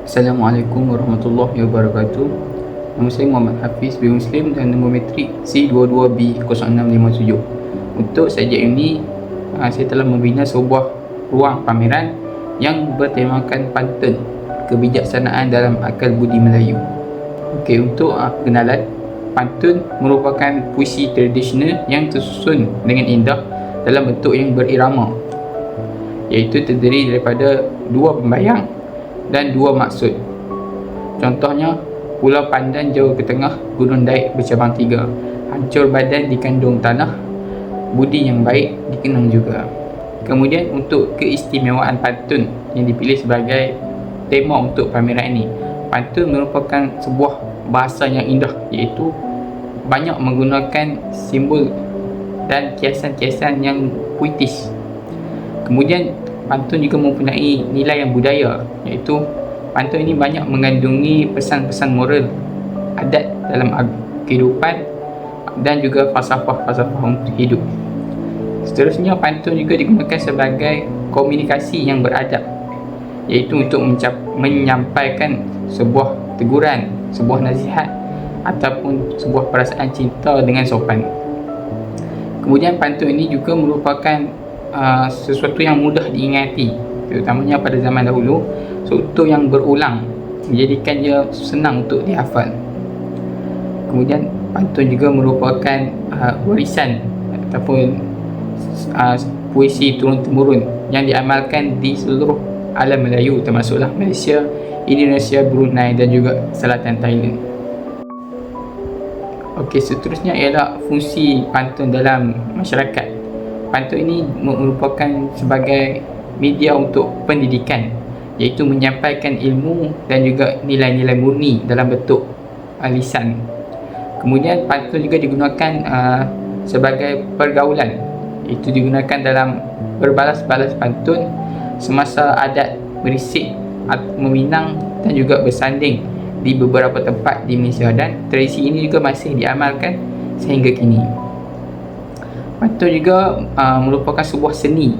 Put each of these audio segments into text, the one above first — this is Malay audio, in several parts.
Assalamualaikum warahmatullahi wabarakatuh. Nama saya Muhammad Hafiz bin Muslim dan nombor metrik C22B0657 Untuk sajak ini ah, saya telah membina sebuah ruang pameran yang bertemakan pantun kebijaksanaan dalam akal budi Melayu. Okey, untuk uh, perkenalan pantun merupakan puisi tradisional yang tersusun dengan indah dalam bentuk yang berirama iaitu terdiri daripada dua pembayang dan dua maksud. Contohnya, Pulau Pandan jauh ke tengah, Gunung Daik bercabang tiga. Hancur badan dikandung tanah, budi yang baik dikenang juga. Kemudian untuk keistimewaan pantun yang dipilih sebagai tema untuk pameran ini. Pantun merupakan sebuah bahasa yang indah iaitu banyak menggunakan simbol dan kiasan-kiasan yang puitis. Kemudian pantun juga mempunyai nilai yang budaya iaitu pantun ini banyak mengandungi pesan-pesan moral adat dalam kehidupan dan juga falsafah-falsafah untuk hidup seterusnya pantun juga digunakan sebagai komunikasi yang beradab iaitu untuk menyampaikan sebuah teguran sebuah nasihat ataupun sebuah perasaan cinta dengan sopan. Kemudian pantun ini juga merupakan Uh, sesuatu yang mudah diingati terutamanya pada zaman dahulu. Sesuatu yang berulang menjadikan dia senang untuk dihafal. Kemudian pantun juga merupakan uh, warisan ataupun uh, puisi turun-temurun yang diamalkan di seluruh alam Melayu termasuklah Malaysia, Indonesia, Brunei dan juga Selatan Thailand. Okey, seterusnya ialah fungsi pantun dalam masyarakat pantun ini merupakan sebagai media untuk pendidikan iaitu menyampaikan ilmu dan juga nilai-nilai murni dalam bentuk uh, lisan. Kemudian pantun juga digunakan uh, sebagai pergaulan. Itu digunakan dalam berbalas-balas pantun semasa adat berisik meminang dan juga bersanding di beberapa tempat di Malaysia. Dan tradisi ini juga masih diamalkan sehingga kini. Pantun juga uh, merupakan sebuah seni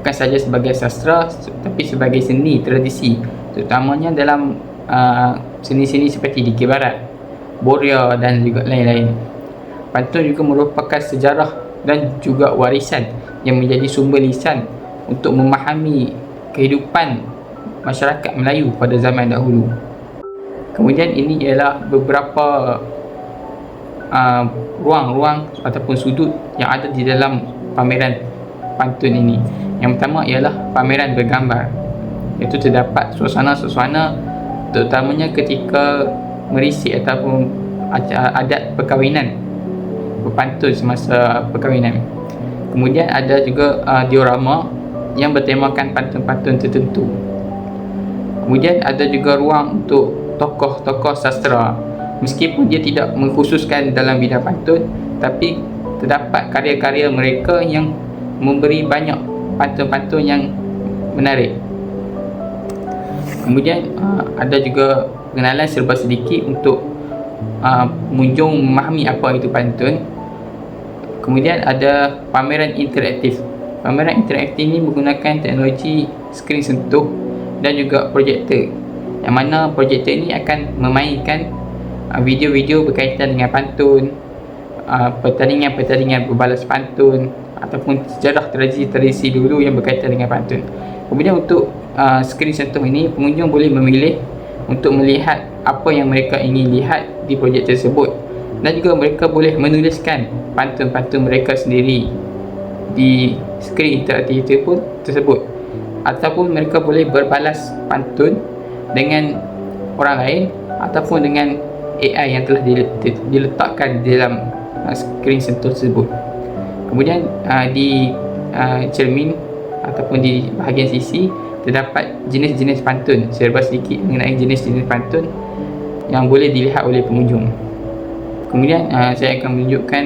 bukan saja sebagai sastra tapi sebagai seni tradisi terutamanya dalam uh, seni-seni seperti di Barat, Boria dan juga lain-lain. Pantun juga merupakan sejarah dan juga warisan yang menjadi sumber lisan untuk memahami kehidupan masyarakat Melayu pada zaman dahulu. Kemudian ini ialah beberapa uh, ruang-ruang ataupun sudut yang ada di dalam pameran pantun ini. Yang pertama ialah pameran bergambar. Itu terdapat suasana-suasana terutamanya ketika merisik ataupun adat perkahwinan berpantun semasa perkahwinan. Kemudian ada juga uh, diorama yang bertemakan pantun-pantun tertentu. Kemudian ada juga ruang untuk tokoh-tokoh sastra meskipun dia tidak mengkhususkan dalam bidang pantun tapi terdapat karya-karya mereka yang memberi banyak pantun-pantun yang menarik. Kemudian uh, ada juga pengenalan serba sedikit untuk uh, pengunjung memahami apa itu pantun. Kemudian ada pameran interaktif. Pameran interaktif ini menggunakan teknologi skrin sentuh dan juga projektor yang mana projektor ini akan memainkan Ah, video-video berkaitan dengan pantun ah, pertandingan-pertandingan berbalas pantun ataupun sejarah tradisi-tradisi dulu yang berkaitan dengan pantun. Kemudian untuk uh, skrin sentuh ini pengunjung boleh memilih untuk melihat apa yang mereka ingin lihat di projek tersebut. Dan juga mereka boleh menuliskan pantun-pantun mereka sendiri di skrin interaktif tersebut. Ataupun mereka boleh berbalas pantun dengan orang lain ataupun dengan AI yang telah diletakkan di dalam skrin sentuh tersebut. Kemudian uh, di uh, cermin ataupun di bahagian sisi terdapat jenis-jenis pantun. Serba sedikit mengenai jenis-jenis pantun yang boleh dilihat oleh pengunjung. Kemudian uh, saya akan menunjukkan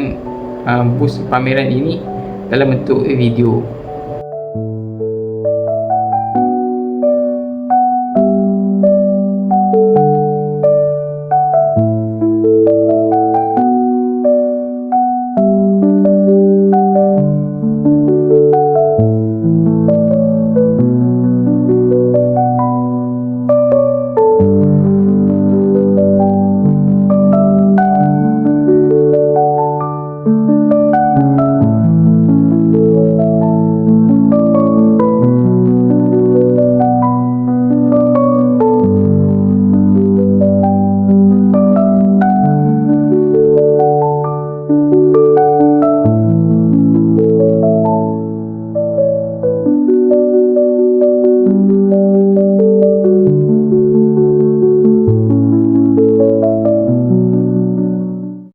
bus pameran ini dalam bentuk video